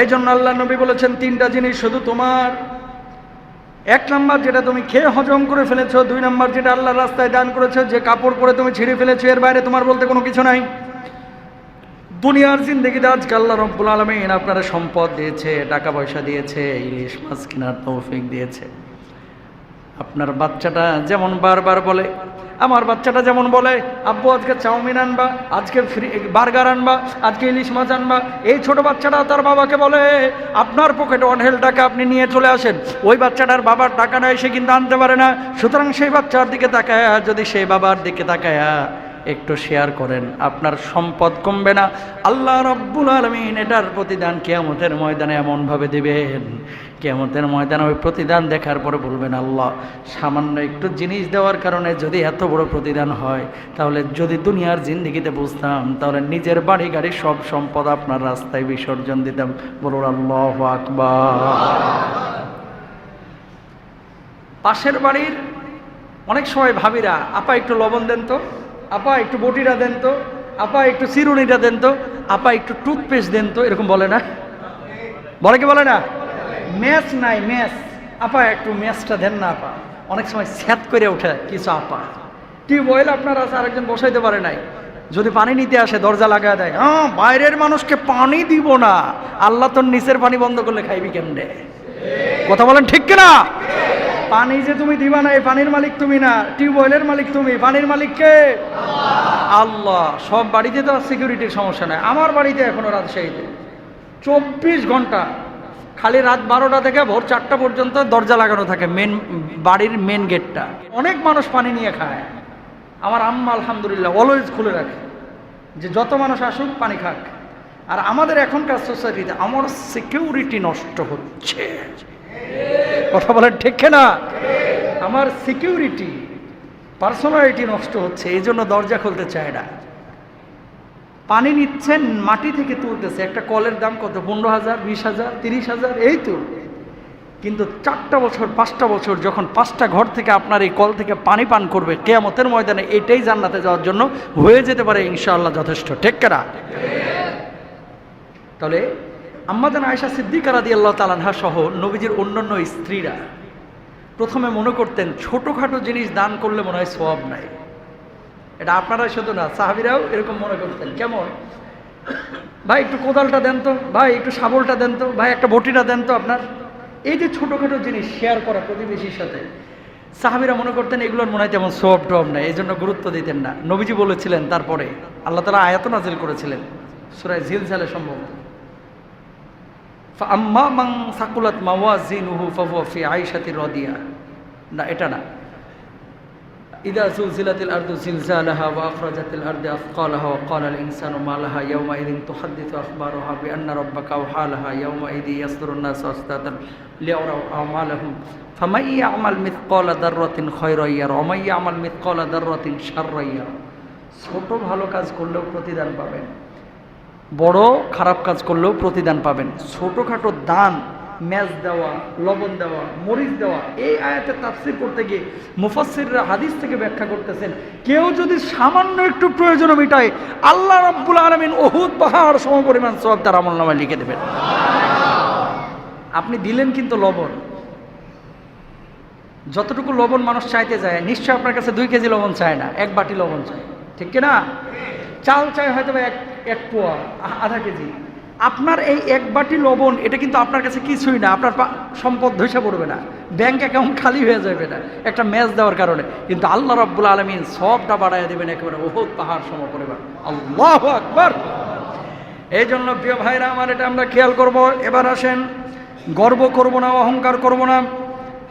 এই জন্য আল্লাহ নবী বলেছেন, তিনটা জিনিস শুধু তোমার। এক নম্বর যেটা তুমি খেয়ে হজম করে ফেলেছ, দুই নাম্বার যেটা আল্লাহ রাস্তায় দান করেছ, যে কাপড় পরে তুমি ছিঁড়ে ফেলেছো, এর বাইরে তোমার বলতে কোনো কিছু নাই। দুনিয়ার জিন্দগিতে আজকে আল্লাহ রব্বুল আলমিন আপনারা সম্পদ দিয়েছে, টাকা পয়সা দিয়েছে, ইলিশ মাছ কেনার তৌফিক দিয়েছে। আপনার বাচ্চাটা যেমন বারবার বলে, আমার বাচ্চাটা যেমন বলে, আব্বু, আজকে চাউমিন আনবা, আজকে ফ্রি, বার্গার আনবা, আজকে ইলিশ মাছ আনবা। এই ছোট বাচ্চাটা তার বাবাকে বলে, আপনার পকেটে অনহেল টাকা আপনি নিয়ে চলে আসেন। ওই বাচ্চাটার বাবার টাকা নেয় সে কিন্তু আনতে পারে না। সুতরাং সেই বাচ্চার দিকে তাকায়, যদি সেই বাবার দিকে তাকায় একটু শেয়ার করেন, আপনার সম্পদ কমবে না। আল্লাহ রব্বুল আলমিন এটার প্রতিদান কেয়ামতের ময়দানে এমনভাবে দেবেন। কেয়ামতের ময়দানে ওই প্রতিদান দেখার পরে বলবেন, আল্লাহ, সামান্য একটু জিনিস দেওয়ার কারণে যদি এত বড় প্রতিদান হয়, তাহলে যদি দুনিয়ার জিন্দিগিতে বুঝতাম, তাহলে নিজের বাড়ি গাড়ি সব সম্পদ আপনার রাস্তায় বিসর্জন দিতাম। বলুন, আল্লাহ আকবার। পাশের বাড়ির অনেক সময় ভাবিরা, আপা, একটু লবণ দেন তো। আপা একটু বটিটা দেন তো, আপা একটু চিরুনিটা দেন তো, আপা একটু টুথপেস্ট দেন তো, এরকম বলে না? বলে কি বলে না? ম্যাচ নাই, ম্যাচ। আপা একটু ম্যাচটা দেন না, আপা। অনেক সময় স্যাত করে ওঠে কিছু আপা। টিউবওয়েল আপনার আছে, আরেকজন বসাইতে পারে নাই। যদি পানি নিতে আসে, দরজা লাগা দেয়। হ্যাঁ বাইরের মানুষকে পানি দিব না। আল্লাহ তোর নিচের পানি বন্ধ করলে খাইবি কেমনে? কথা বলেন ঠিক কিনা? পানি যে তুমি দিবা না, এই পানির মালিক তুমি না। টিউবওয়েলের মালিক তুমি। পানির মালিক কে? আল্লাহ। সব বাড়িতে তো আর সিকিউরিটির সমস্যা নাই। আমার বাড়িতে এখনও রাজশাহীতে চব্বিশ ঘণ্টা। খালি রাত বারোটা থেকে ভোর চারটা পর্যন্ত দরজা লাগানো থাকে মেন বাড়ির মেন গেটটা অনেক মানুষ পানি নিয়ে খায়। আমার আম্মা আলহামদুলিল্লাহ অলওয়েজ খুলে রাখে যে যত মানুষ আসুক, পানি খাক। আর আমাদের এখনকার সোসাইটিতে আমার সিকিউরিটি নষ্ট হচ্ছে। কথা বলেন ঠিক না আমার সিকিউরিটি পার্সোনালিটি নষ্ট হচ্ছে, এই জন্য দরজা খুলতে চায় না। পানি নিচ্ছেন, মাটি থেকে তুলতেছে, একটা কলের দাম কত? পনেরো হাজার, বিশ হাজার, তিরিশ হাজার, এই তো। কিন্তু চারটা বছর, পাঁচটা বছর যখন পাঁচটা ঘর থেকে আপনার এই কল থেকে পানি পান করবে, কেয়ামতের ময়দানে এটাই জান্নাতে যাওয়ার জন্য হয়ে যেতে পারে ইনশাআল্লাহ যথেষ্ট। ঠিক কেনা? তাহলে আম্মাদান আয়সা সিদ্দিকারা দিয়ে আল্লাহ তালানহা সহ নবীজির অন্যান্য স্ত্রীরা প্রথমে মনে করতেন, ছোটোখাটো জিনিস দান করলে মনে হয় সব নাই। এটা আপনারা শুধু না, সাহাবিরাও এরকম মনে করতেন। কেমন? ভাই, একটু কোদালটা দেন তো, ভাই, একটু শাবলটা দেন তো, ভাই, একটা বটিটা দেন তো আপনার। এই যে ছোটোখাটো জিনিস শেয়ার করা প্রতিবেশীর সাথে, সাহাবিরা মনে করতেন, এগুলোর মনে হয় তেমন সব টব নাই। এই জন্য গুরুত্ব দিতেন না। নবীজি বলেছিলেন তারপরে, আল্লাহ তালা আয়াত নাজিল করেছিলেন সুরায় ঝিলঝালে সম্ভবত। আম্মা মাং সাকুলাত মাওয়াজিনুহু ফি আইশাতি রদিয়া না, এটা না। ইদা জুলজিলাতিল আরদু জিলজালাহা ওয়া আখরাজাতিল আরদু আফকালাহা ওয়া ক্বালা আল ইনসানু মা লাহা ইয়াওমা ইদিন তুহাদ্দিথু আখবারাহা বিআন্না রাব্বাকা আওহালাহা ইয়াওমা ইদি ইয়াসদুরুন নাসু আসতাতান লিয়ারাউ আমালাহুম ফামান ইয়ামাল মিথকালা দাররাতিন খায়রান ইয়ারা ওয়া মান ইয়ামাল মিথকালা দাররাতিন শাররান ইয়ারা ছোট ভালো কাজ করলেও প্রতিদান পাবেন। বড় খারাপ কাজ করলেও প্রতিদান পাবেন। ছোটোখাটো দান, ম্যাচ দেওয়া, লবণ দেওয়া, মরিচ দেওয়া, এই আয়াতে তাফসির করতে গিয়ে মুফাসিররা হাদিস থেকে ব্যাখ্যা করতেছেন, কেউ যদি সামান্য একটু প্রয়োজন মিটায়, আল্লাহ রাব্বুল আলমিন ওহুদ পাহাড় সম পরিমাণ সব তার আমল নামায় লিখে দেবেন। আপনি দিলেন কিন্তু লবণ। যতটুকু লবণ মানুষ চাইতে যায় নিশ্চয় আপনার কাছে দুই কেজি লবণ চায় না, এক বাটি লবণ চায়। ঠিক কিনা? চাল চাই হয়তো এক এক পোয়া আধা কেজি। আপনার এই এক বাটি লবণ, এটা কিন্তু আপনার কাছে কিছুই না, আপনার সম্পদ ধসে পড়বে না। ব্যাংক অ্যাকাউন্ট খালি হয়ে যাবে না, একটা ম্যাচ দেওয়ার কারণে। কিন্তু আল্লাহ রব্বুল আলমিন সবটা বাড়াই দেবেন একেবারে বহুত পাহাড় সম পরিমাণ আল্লাহ আকবর! এই জন্য প্রিয় ভাইরা আমার এটা আমরা খেয়াল করব। এবার আসেন, গর্ব করব না, অহংকার করব না।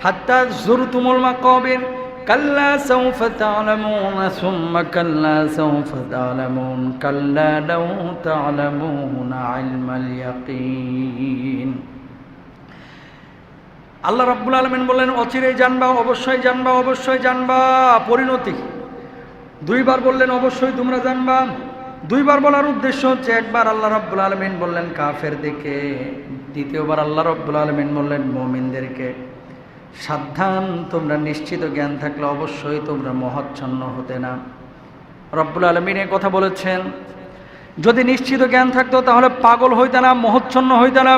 হাত্তা জোর তুমুল মা কবির কাল্লা সৌফ তালামুন সুম্মা কাল্লা সৌফ তালামুন কাল্লা লাউ তালামুন ইলমাল ইয়াকিন আল্লাহ রাব্বুল আলমিন বললেন অচিরেই জানবা, অবশ্যই জানবা অবশ্যই জানবা। পরিণতি। দুইবার বললেন, অবশ্যই তোমরা জানবা। দুইবার বলার উদ্দেশ্য হচ্ছে, একবার আল্লাহ রাব্বুল আলমিন বললেন কাফের দিকে দ্বিতীয়বার আল্লাহ রাব্বুল আলমিন বললেন, মমিনদেরকে। সাবধান, তোমরা নিশ্চিত জ্ঞান থাকলে অবশ্যই তোমরা মহাচ্ছন্ন হতে না। রব্বুল আলমিন এ কথা বলেছেন, যদি নিশ্চিত জ্ঞান থাকতো তাহলে পাগল হইতে না, মহচ্ছন্ন হইতে না।